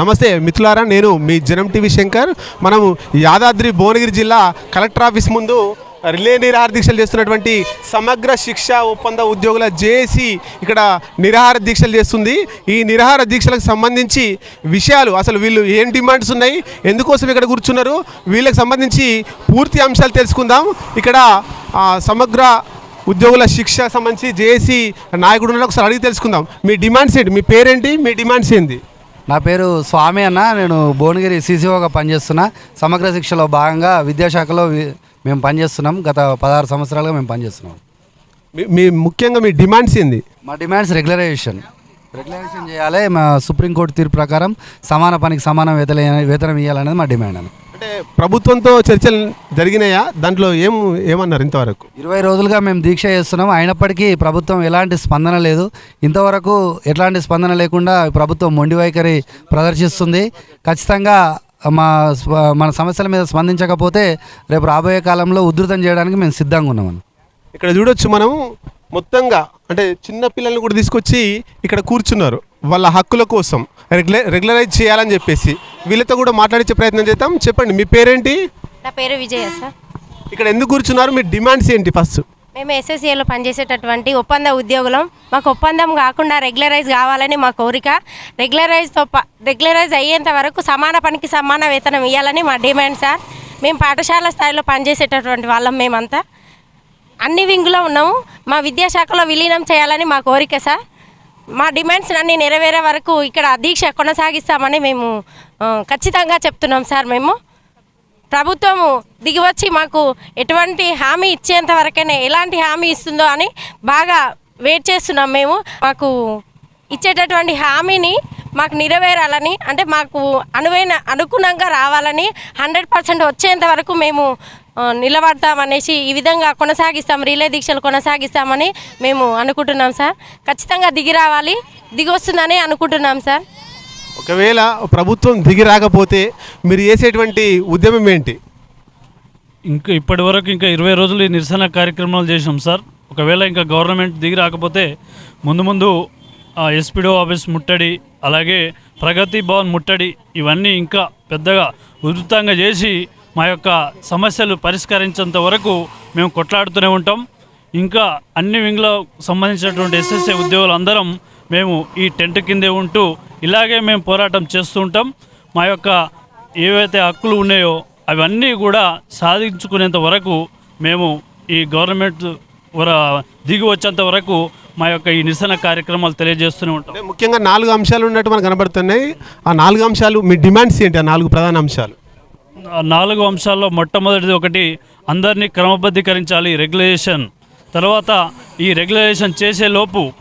నమస్తే మిత్రులారా నేను మీ జనం టీవీ శంకర్. మనము యాదాద్రి భువనగిరి జిల్లా కలెక్టర్ ఆఫీస్ ముందు రిలే నిరాహార దీక్షలు చేస్తున్నటువంటి సమగ్ర శిక్ష ఒప్పంద ఉద్యోగుల జేఏసీ ఇక్కడ నిరాహార దీక్షలు చేస్తుంది. ఈ నిరాహార దీక్షలకు సంబంధించి విషయాలు అసలు వీళ్ళు ఏం డిమాండ్స్ ఉన్నాయి ఎందుకోసం ఇక్కడ కూర్చున్నారు వీళ్ళకి సంబంధించి పూర్తి అంశాలు తెలుసుకుందాం. ఇక్కడ సమగ్ర ఉద్యోగుల శిక్ష సంబంధించి జేఏసీ నాయకుడు ఒకసారి అడిగి తెలుసుకుందాం. మీ డిమాండ్స్ ఏంటి? మీ పేరేంటి? మీ డిమాండ్స్ ఏంటి నా పేరు స్వామి అన్న. నేను భువనగిరి సీసీఓగా పనిచేస్తున్నా. సమగ్ర శిక్షలో భాగంగా విద్యాశాఖలో మేము పనిచేస్తున్నాం. గత పదహారు సంవత్సరాలుగా మేము పనిచేస్తున్నాం. మీ- మీ ముఖ్యంగా మీ డిమాండ్స్ ఏంది? మా డిమాండ్స్ రెగ్యులరైజేషన్. రెగ్యులరైజేషన్ చేయాలి. మా సుప్రీంకోర్టు తీర్పు ప్రకారం సమాన పనికి సమాన వేతన వేతనం ఇవ్వాలనేది మా డిమాండ్ అని అంటే ప్రభుత్వంతో చర్చలు జరిగినాయా? దాంట్లో ఏం ఏమన్నారు ఇంతవరకు? ఇరవై రోజులుగా మేము దీక్ష చేస్తున్నాం. అయినప్పటికీ ప్రభుత్వం ఎలాంటి స్పందన లేదు. ఇంతవరకు ఎట్లాంటి స్పందన లేకుండా ప్రభుత్వం మొండి వైఖరి ప్రదర్శిస్తుంది. ఖచ్చితంగా మా మన సమస్యల మీద స్పందించకపోతే రేపు రాబోయే కాలంలో ఉధృతం చేయడానికి మేము సిద్ధంగా ఉన్నామని. ఇక్కడ చూడొచ్చు మనం మొత్తంగా అంటే చిన్న పిల్లల్ని కూడా తీసుకొచ్చి ఇక్కడ కూర్చున్నారు. వాళ్ళ హక్కుల కోసం రెగ్యులర్ రెగ్యులరైజ్ చేయాలని చెప్పేసి వీళ్ళతో కూడా మాట్లాడించే ప్రయత్నం చేద్దాం. చెప్పండి మీ పేరేంటి? నా పేరు విజయ సార్. ఇక్కడ ఎందుకు కూర్చున్నారు? మీ డిమాండ్స్ ఏంటి ఫస్ట్? మేము ఎస్ఎస్ఏలో పనిచేసేటటువంటి ఒప్పంద ఉద్యోగులం. మాకు ఒప్పందం కాకుండా రెగ్యులరైజ్ కావాలని మా కోరిక. రెగ్యులరైజ్తో ప రెగ్యులరైజ్ అయ్యేంత వరకు సమాన పనికి సమాన వేతనం ఇవ్వాలని మా డిమాండ్ సార్. మేము పాఠశాల స్థాయిలో పనిచేసేటటువంటి వాళ్ళం మేమంతా. అన్ని వింగులో ఉన్నాము. మా విద్యాశాఖలో విలీనం చేయాలని మా కోరిక సార్. మా డిమాండ్స్ అన్ని నెరవేరే వరకు ఇక్కడ దీక్ష కొనసాగిస్తామని మేము ఖచ్చితంగా చెప్తున్నాం సార్ మేము. ప్రభుత్వము దిగివచ్చి మాకు ఎటువంటి హామీ ఇచ్చేంత వరకైనా ఎలాంటి హామీ ఇస్తుందో అని బాగా వెయిట్ చేస్తున్నాం మేము. మాకు ఇచ్చేటటువంటి హామీని మాకు నెరవేరాలని అంటే మాకు అనువైన అనుగుణంగా రావాలని హండ్రెడ్ పర్సెంట్ వచ్చేంత వరకు మేము నిలబడతామనేసి ఈ విధంగా కొనసాగిస్తాం రిలే దీక్షలు కొనసాగిస్తామని మేము అనుకుంటున్నాం సార్. ఖచ్చితంగా దిగి రావాలి దిగి వస్తుందని అనుకుంటున్నాం సార్. ఒకవేళ ప్రభుత్వం దిగి రాకపోతే మీరు చేసేటువంటి ఉద్యమం ఏంటి? ఇంకా ఇప్పటి వరకు ఇంకా ఇరవై రోజులు ఈ నిరసన కార్యక్రమాలు చేసినాం సార్. ఒకవేళ ఇంకా గవర్నమెంట్ దిగి రాకపోతే ముందు ముందు ఎస్పీడో ఆఫీస్ ముట్టడి అలాగే ప్రగతి భవన్ ముట్టడి ఇవన్నీ ఇంకా పెద్దగా ఉధృతంగా చేసి మా యొక్క సమస్యలు పరిష్కరించేంత వరకు మేము కొట్లాడుతూనే ఉంటాం. ఇంకా అన్ని వింగ్లో సంబంధించినటువంటి ఎస్ఎస్ఏ ఉద్యోగులు అందరం మేము ఈ టెంట్ కిందే ఉంటూ ఇలాగే మేము పోరాటం చేస్తూ ఉంటాం. మా యొక్క ఏవైతే హక్కులు ఉన్నాయో అవన్నీ కూడా సాధించుకునేంత వరకు మేము ఈ గవర్నమెంట్ దిగి వచ్చేంత వరకు మా యొక్క ఈ నిరసన కార్యక్రమాలు తెలియజేస్తూనే ఉంటాం. ముఖ్యంగా నాలుగు అంశాలు ఉన్నట్టు మనకు కనబడుతున్నాయి. ఆ నాలుగు అంశాలు మీ డిమాండ్స్ ఏంటి? ఆ నాలుగు ప్రధాన అంశాలు. నాలుగు అంశాల్లో మొట్టమొదటిది ఒకటి అందరినీ క్రమబద్ధీకరించాలి రెగ్యులేషన్ తర్వాత ఈ రెగ్యులేషన్ చేసే లోపు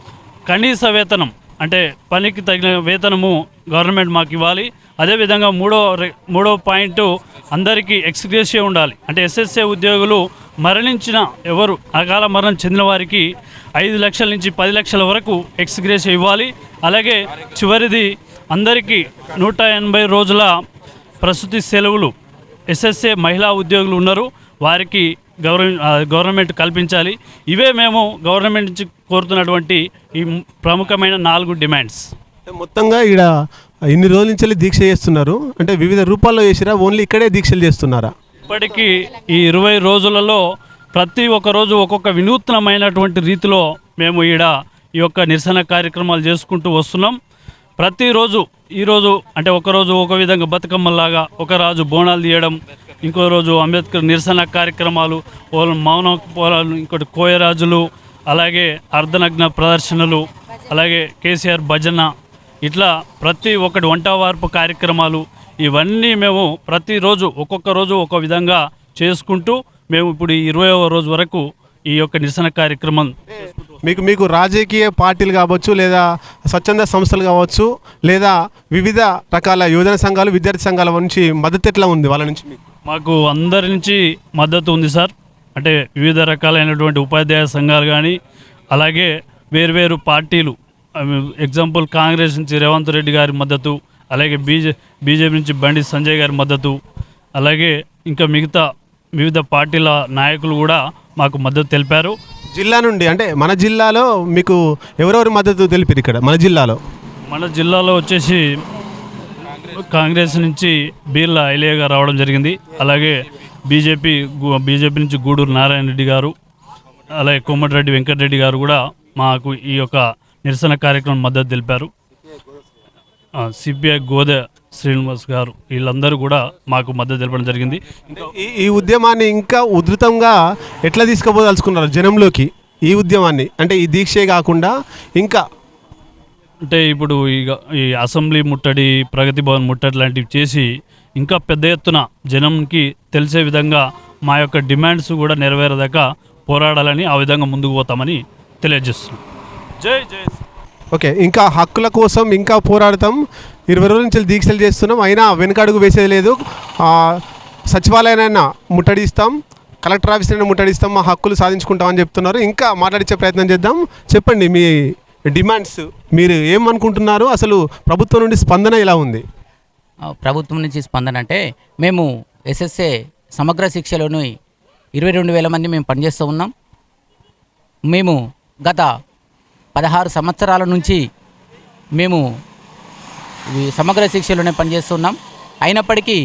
కనీస వేతనం అంటే పనికి తగిన వేతనము గవర్నమెంట్ మాకు ఇవ్వాలి. అదేవిధంగా మూడో రె- మూడో పాయింట్ అందరికీ ఎక్స్గ్రేషియా ఉండాలి. అంటే ఎస్ఎస్ఏ ఉద్యోగులు మరణించిన ఎవరు అకాల మరణం చెందిన వారికి ఐదు లక్షల నుంచి పది లక్షల వరకు ఎక్స్గ్రేషియా ఇవ్వాలి. అలాగే చివరిది అందరికీ నూట ఎనభై రోజుల ప్రసూతి సెలవులు ఎస్ఎస్ఏ మహిళా ఉద్యోగులు ఉన్నారు. వారికి ఆ, గవర్నమెంట్ కల్పించాలి. ఇవే మేము గవర్నమెంట్ నుంచి కోరుతున్నటువంటి ఈ ప్రముఖమైన నాలుగు డిమాండ్స్. మొత్తంగా ఇక్కడ ఇన్ని రోజుల నుంచి దీక్ష చేస్తున్నారు. అంటే వివిధ రూపాల్లో చేసిరా? ఓన్లీ ఇక్కడే దీక్షలు చేస్తున్నారా? ఇప్పటికీ ఈ ఇరవై రోజులలో ప్రతి ఒక్క రోజు ఒక్కొక్క వినూత్నమైనటువంటి రీతిలో మేము ఈడ ఈ యొక్క నిరసన కార్యక్రమాలు చేసుకుంటూ వస్తున్నాం. ప్రతిరోజు ఈరోజు అంటే ఒకరోజు ఒక విధంగా బతుకమ్మలాగా ఒక రాజు బోనాలు తీయడం ఇంకో రోజు అంబేద్కర్ నిరసన కార్యక్రమాలు మౌన పోరాలు ఇంకోటి కోయరాజులు అలాగే అర్ధనగ్న ప్రదర్శనలు అలాగే కేసీఆర్ భజన ఇట్లా ప్రతి ఒక్కటి వంట వార్పు కార్యక్రమాలు ఇవన్నీ మేము ప్రతిరోజు ఒక్కొక్క రోజు ఒక విధంగా చేసుకుంటూ మేము ఇప్పుడు ఈ ఇరవైవ రోజు వరకు ఈ యొక్క నిరసన కార్యక్రమం మీకు మీకు రాజకీయ పార్టీలు కావచ్చు లేదా స్వచ్ఛంద సంస్థలు కావచ్చు లేదా వివిధ రకాల యువజన సంఘాలు విద్యార్థి సంఘాల నుంచి మద్దతు ఎట్లా ఉంది వాళ్ళ నుంచి మాకు? అందరి నుంచి మద్దతు ఉంది సార్. అంటే వివిధ రకాలైనటువంటి ఉపాధ్యాయ సంఘాలు కానీ అలాగే వేరువేరు పార్టీలు ఎగ్జాంపుల్ కాంగ్రెస్ నుంచి రేవంత్ రెడ్డి గారి మద్దతు అలాగే బీజే బీజేపీ నుంచి బండి సంజయ్ గారి మద్దతు అలాగే ఇంకా మిగతా వివిధ పార్టీల నాయకులు కూడా మాకు మద్దతు తెలిపారు. జిల్లా నుండి అంటే మన జిల్లాలో మీకు ఎవరెవరి మద్దతు తెలిపారు ఇక్కడ? మన జిల్లాలో. మన జిల్లాలో వచ్చేసి కాంగ్రెస్ నుంచి బీర్ల ఐలయ్య గారు రావడం జరిగింది. అలాగే బీజేపీ బీజేపీ నుంచి గూడూరు నారాయణ రెడ్డి గారు అలాగే కోమటిరెడ్డి వెంకటరెడ్డి గారు కూడా మాకు ఈ యొక్క నిరసన కార్యక్రమం మద్దతు తెలిపారు. సిపిఐ గోదె శ్రీనివాస్ గారు వీళ్ళందరూ కూడా మాకు మద్దతు తెలపడం జరిగింది. ఈ ఈ ఉద్యమాన్ని ఇంకా ఉధృతంగా ఎట్లా తీసుకుపోదలుచుకున్నారు జనంలోకి ఈ ఉద్యమాన్ని? అంటే ఈ దీక్షే కాకుండా ఇంకా అంటే ఇప్పుడు ఇక ఈ అసెంబ్లీ ముట్టడి ప్రగతి భవన్ ముట్టడి లాంటివి చేసి ఇంకా పెద్ద ఎత్తున జనంకి తెలిసే విధంగా మా యొక్క డిమాండ్స్ కూడా నెరవేరేదాకా పోరాడాలని ఆ విధంగా ముందుకు పోతామని తెలియజేస్తున్నాం. జై జై ఓకే ఇంకా హక్కుల కోసం ఇంకా పోరాడతాం. ఇరవై రోజుల నుంచి దీక్షలు చేస్తున్నాం. అయినా వెనకడుగు వేసేది లేదు. సచివాలయాన్ని ముట్టడిస్తాం. కలెక్టర్ ఆఫీస్ అయినా ముట్టడిస్తాం. మా హక్కులు సాధించుకుంటామని చెప్తున్నారు. ఇంకా మాట్లాడించే ప్రయత్నం చేద్దాం. చెప్పండి మీ డిమాండ్స్. మీరు ఏమనుకుంటున్నారు? అసలు ప్రభుత్వం నుండి స్పందన ఎలా ఉంది? ప్రభుత్వం నుంచి స్పందన అంటే మేము ఎస్ఎస్ఏ సమగ్ర శిక్షలోని ఇరవై రెండు వేల మంది మేము పనిచేస్తూ ఉన్నాం. మేము గత పదహారు సంవత్సరాల నుంచి మేము సమగ్ర శిక్షలోనే పనిచేస్తున్నాం. అయినప్పటికీ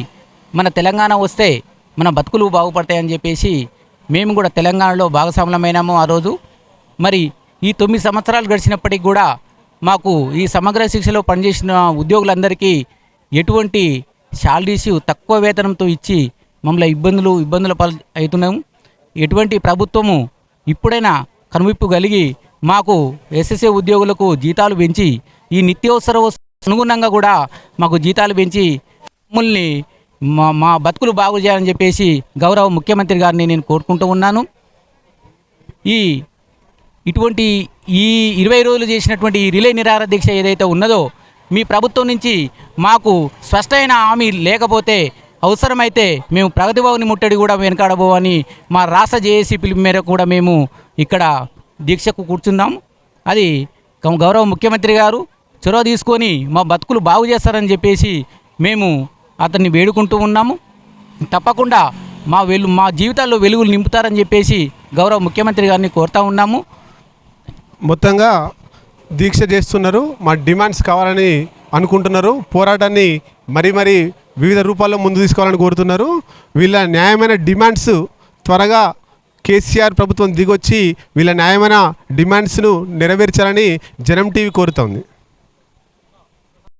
మన తెలంగాణ వస్తే మన బతుకులు బాగుపడతాయని చెప్పేసి మేము కూడా తెలంగాణలో భాగస్వాములమైనాము ఆ రోజు. మరి ఈ తొమ్మిది సంవత్సరాలు గడిచినప్పటికి కూడా మాకు ఈ సమగ్ర శిక్షలో పనిచేసిన ఉద్యోగులందరికీ ఎటువంటి శాలరీస్ తక్కువ వేతనంతో ఇచ్చి మమ్మల్ని ఇబ్బందులు ఇబ్బందుల పాలు అవుతున్నాము. ఎటువంటి ప్రభుత్వము ఇప్పుడైనా కనువిప్పు కలిగి మాకు ఎస్ఎస్ఏ ఉద్యోగులకు జీతాలు పెంచి ఈ నిత్యావసర అనుగుణంగా కూడా మాకు జీతాలు పెంచి మమ్మల్ని మా మా బతుకులు బాగు చేయాలని చెప్పేసి గౌరవ ముఖ్యమంత్రి గారిని నేను కోరుకుంటూ ఉన్నాను. ఈ ఇటువంటి ఈ ఇరవై రోజులు చేసినటువంటి ఈ రిలే నిరాహార దీక్ష ఏదైతే ఉన్నదో మీ ప్రభుత్వం నుంచి మాకు స్పష్టమైన హామీ లేకపోతే అవసరమైతే మేము ప్రగతి భవన్ ముట్టడి కూడా వెనకాడబోవని మా రాష్ట్ర జేఏసీ పిలుపు మేరకు కూడా మేము ఇక్కడ దీక్షకు కూర్చున్నాం అది గౌరవ ముఖ్యమంత్రి గారు చొరవ తీసుకొని మా బతుకులు బాగు చేస్తారని చెప్పేసి మేము అతన్ని వేడుకుంటూ ఉన్నాము. తప్పకుండా మా వెలు మా జీవితాల్లో వెలుగులు నింపుతారని చెప్పేసి గౌరవ ముఖ్యమంత్రి గారిని కోరుతా ఉన్నాము. మొత్తంగా దీక్ష చేస్తున్నారు. మా డిమాండ్స్ కావాలని అనుకుంటున్నారు. పోరాటాన్ని మరీ మరీ వివిధ రూపాల్లో ముందు తీసుకోవాలని కోరుతున్నారు. వీళ్ళ న్యాయమైన డిమాండ్స్ త్వరగా కేసీఆర్ ప్రభుత్వం దిగొచ్చి వీళ్ళ న్యాయమైన డిమాండ్స్ను నెరవేర్చాలని జనం టీవీ కోరుతోంది.